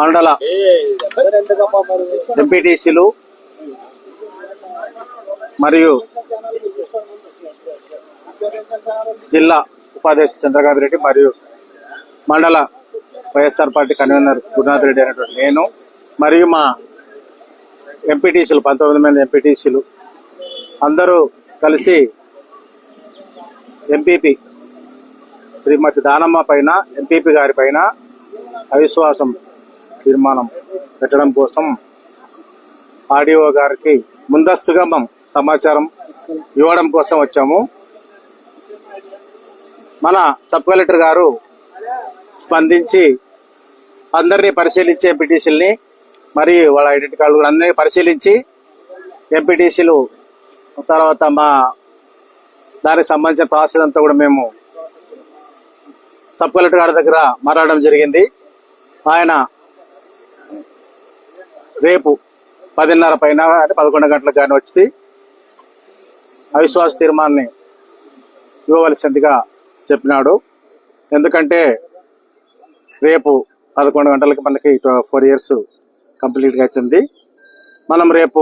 మండల ఎంపీటీసీలు మరియు జిల్లా ఉపాధ్యక్షు చంద్రకాంత్ రెడ్డి మరియు మండల YSR party convener Gurunath Reddy అనేటువంటి నేను మరియు మా ఎంపీటీసీలు పంతొమ్మిది మంది ఎంపీటీసీలు అందరూ కలిసి ఎంపీపీ శ్రీమతి దానమ్మ పైన ఎంపీపీ గారి పైన అవిశ్వాసం తీర్మానం పెట్టడం కోసం ఆర్డీఓ గారికి ముందస్తుగా మనం సమాచారం ఇవ్వడం కోసం వచ్చాము. మన సబ్ కలెక్టర్ గారు స్పందించి అందరినీ పరిశీలించి ఎంపీటీసీలని మరి వాళ్ళ ఐడెంటి కార్డు కూడా అందరినీ పరిశీలించి ఎంపీటీసీలు తర్వాత మా దానికి సంబంధించిన ప్రాసెస్ అంతా కూడా మేము సబ్ కలెక్టర్ గారి దగ్గర మాట్లాడడం జరిగింది. ఆయన రేపు పదిన్నర పైన అంటే పదకొండు గంటలకు కానీ వచ్చి అవిశ్వాస తీర్మానాన్ని ఇవ్వవలసిందిగా చెప్పినాడు. ఎందుకంటే రేపు పదకొండు గంటలకి మనకి ఫోర్ ఇయర్స్ కంప్లీట్గా వచ్చింది మనం రేపు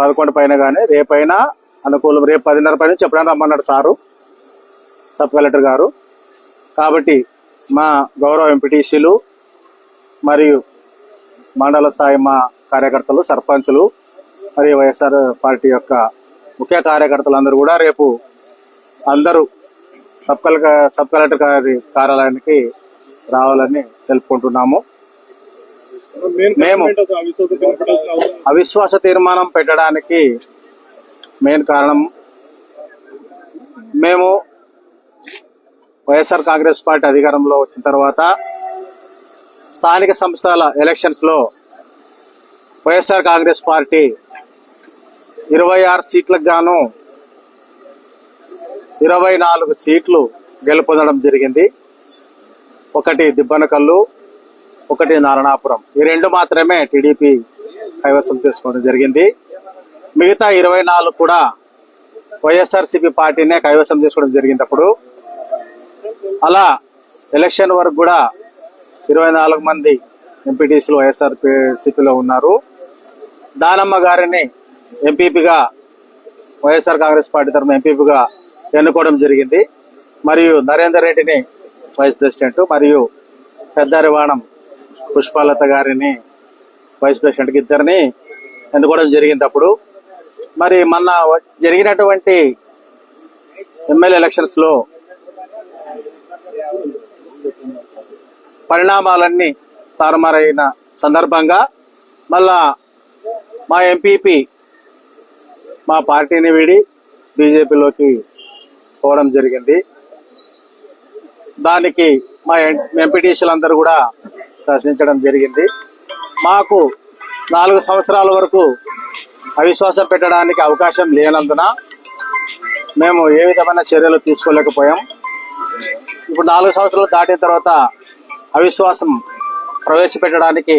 పదకొండు పైన కానీ రేపైనా అనుకూలం రేపు పదిన్నర పైన చెప్పడానికి రమ్మన్నాడు సారు సబ్ కలెక్టర్ గారు. కాబట్టి మా గౌరవ ఎంపీటీసీలు మరియు మండల స్థాయి మా కార్యకర్తలు సర్పంచులు మరియు వైఎస్ఆర్ పార్టీ యొక్క ముఖ్య కార్యకర్తలందరూ కూడా రేపు అందరూ సబ్ కలెక్టర్ సబ్ కలెక్టర్ గారి కార్యాలయానికి రావాలని తెలుపుకుంటున్నాము. మేము అవిశ్వాస తీర్మానం పెట్టడానికి మెయిన్ కారణం మేము వైఎస్ఆర్ కాంగ్రెస్ పార్టీ అధికారంలో వచ్చిన తర్వాత స్థానిక సంస్థల ఎలక్షన్స్లో వైఎస్ఆర్ కాంగ్రెస్ పార్టీ ఇరవై ఆరు సీట్లకు గాను ఇరవై నాలుగు సీట్లు గెలుపొందడం జరిగింది. ఒకటి దిబ్బనకల్లు ఒకటి నారాయణాపురం. ఈ రెండు మాత్రమే టీడీపీ కైవసం చేసుకోవడం జరిగింది. మిగతా ఇరవై నాలుగు కూడా వైఎస్ఆర్సీపీ పార్టీనే కైవసం చేసుకోవడం జరిగింది అప్పుడు అలా ఎలక్షన్ వరకు కూడా ఇరవై నాలుగు మంది ఎంపీటీసీలు వైఎస్ఆర్ సిపిలో ఉన్నారు. దానమ్మ గారిని ఎంపీపీగా వైఎస్ఆర్ కాంగ్రెస్ పార్టీ తరఫున ఎంపీపీగా ఎన్నుకోవడం జరిగింది. మరియు నరేందర్ రెడ్డిని వైస్ ప్రెసిడెంట్ మరియు పెద్దరివాణం పుష్పలత గారిని వైస్ ప్రెసిడెంట్ ఇద్దరిని ఎన్నుకోవడం జరిగింది అప్పుడు. మరి మొన్న జరిగినటువంటి ఎమ్మెల్యే ఎలక్షన్స్లో పరిణామాలన్నీ తారుమారైన సందర్భంగా మళ్ళా మా ఎంపీపీ మా పార్టీని వీడి బీజేపీలోకి పోవడం జరిగింది. దానికి మా ఎంపీటీసీలందరూ కూడా ప్రశ్నించడం జరిగింది. మాకు నాలుగు సంవత్సరాల వరకు అవిశ్వాసం పెట్టడానికి అవకాశం లేనందున మేము ఏ విధమైన చర్యలు తీసుకోలేకపోయాం. ఇప్పుడు నాలుగు సంవత్సరాలు దాటిన తర్వాత అవిశ్వాసం ప్రవేశపెట్టడానికి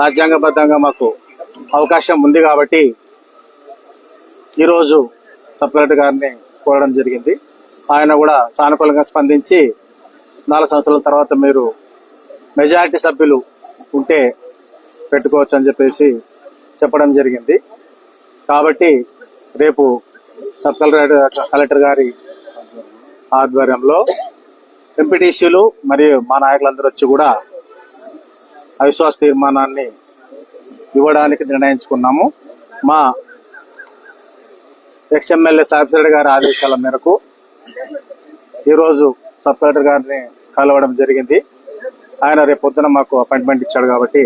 రాజ్యాంగబద్ధంగా మాకు అవకాశం ఉంది కాబట్టి ఈరోజు సబ్కలెక్టర్ గారిని కోరడం జరిగింది. ఆయన కూడా సానుకూలంగా స్పందించి నాలుగు సంవత్సరాల తర్వాత మీరు మెజారిటీ సభ్యులు ఉంటే పెట్టుకోవచ్చు అని చెప్పేసి చెప్పడం జరిగింది. కాబట్టి రేపు సబ్ కలెక్టర్ కలెక్టర్ గారి ఆధ్వర్యంలో ఎంపీటీసీలు మరియు మా నాయకులందరూ వచ్చి కూడా అవిశ్వాస తీర్మానాన్ని ఇవ్వడానికి నిర్ణయించుకున్నాము. మా ఎక్స్ఎమ్మెల్యే సాహిబ్ గారి ఆదేశాల మేరకు ఈరోజు సబ్ కలెక్టర్ గారిని కలవడం జరిగింది. ఆయన రేపొద్దున మాకు అపాయింట్మెంట్ ఇచ్చాడు కాబట్టి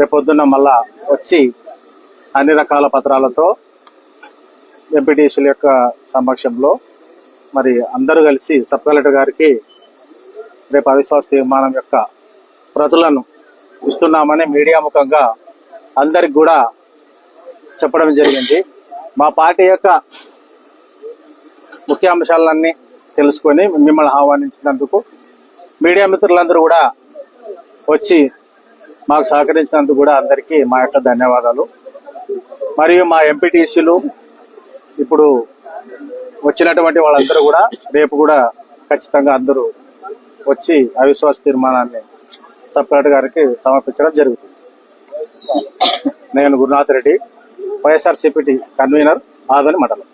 రేపొద్దున మళ్ళా వచ్చి అన్ని రకాల పత్రాలతో ఎంపీటీసీల యొక్క సమక్షంలో మరి అందరూ కలిసి సబ్ కలెక్టర్ గారికి రేపు అవిశ్వాస తీర్మానం యొక్క ప్రతులను ఇస్తున్నామని మీడియా ముఖంగా అందరికి కూడా చెప్పడం జరిగింది. మా పార్టీ యొక్క ముఖ్య అంశాలన్నీ తెలుసుకొని మిమ్మల్ని ఆహ్వానించినందుకు మీడియా మిత్రులందరూ కూడా వచ్చి మాకు సహకరించినందుకు కూడా అందరికీ మా యొక్క ధన్యవాదాలు. మరియు మా ఎంపీటీసీలు ఇప్పుడు వచ్చినటువంటి వాళ్ళందరూ కూడా రేపు కూడా ఖచ్చితంగా అందరూ వచ్చి అవిశ్వాస తీర్మానాన్ని సబ్ కలెక్టర్ గారికి సమర్పించడం జరుగుతుంది. నేను Gurunath Reddy YSR CPT convener Adoni మండలం.